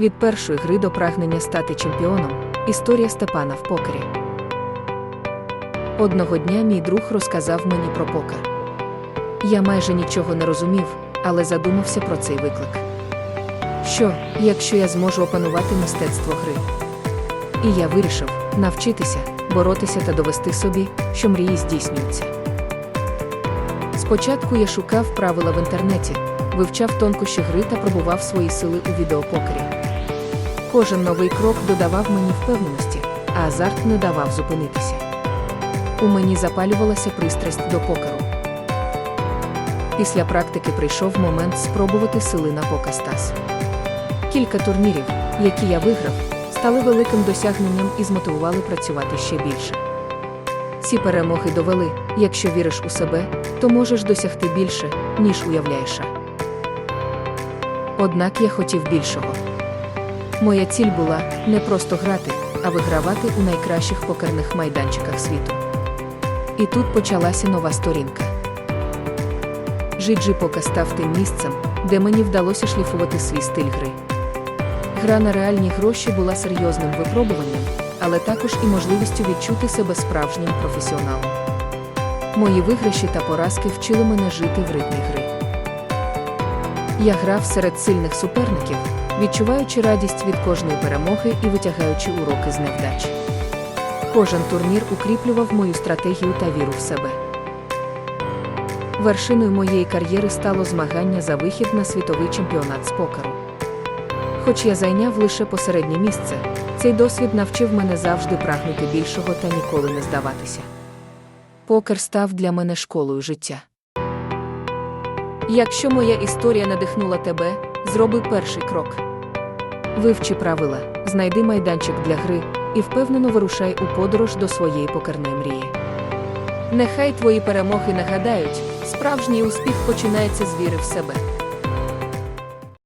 Від першої гри до прагнення стати чемпіоном історія Степана в покері. Одного дня мій друг розказав мені про покер. Я майже нічого не розумів, але задумався про цей виклик. Що, якщо я зможу опанувати мистецтво гри? І я вирішив навчитися, боротися та довести собі, що мрії здійснюються. Спочатку я шукав правила в інтернеті, вивчав тонкощі гри та пробував свої сили у відеопокері. Кожен новий крок додавав мені впевненості, а азарт не давав зупинитися. У мені запалювалася пристрасть до покеру. Після практики прийшов момент спробувати сили на покастас. Кілька турнірів, які я виграв, стали великим досягненням і змотивували працювати ще більше. Ці перемоги довели, якщо віриш у себе, то можеш досягти більше, ніж уявляєш. Однак я хотів більшого. Моя ціль була не просто грати, а вигравати у найкращих покерних майданчиках світу. І тут почалася нова сторінка. Жиджі Пока став тим місцем, де мені вдалося шліфувати свій стиль гри. Гра на реальні гроші була серйозним випробуванням, але також і можливістю відчути себе справжнім професіоналом. Мої виграші та поразки вчили мене жити в ритмі гри. Я грав серед сильних суперників, відчуваючи радість від кожної перемоги і витягаючи уроки з невдач. Кожен турнір укріплював мою стратегію та віру в себе. Вершиною моєї кар'єри стало змагання за вихід на світовий чемпіонат з покеру. Хоч я зайняв лише посереднє місце, цей досвід навчив мене завжди прагнути більшого та ніколи не здаватися. Покер став для мене школою життя. Якщо моя історія надихнула тебе, зроби перший крок. Вивчи правила, знайди майданчик для гри і впевнено вирушай у подорож до своєї покерної мрії. Нехай твої перемоги нагадають, справжній успіх починається з віри в себе.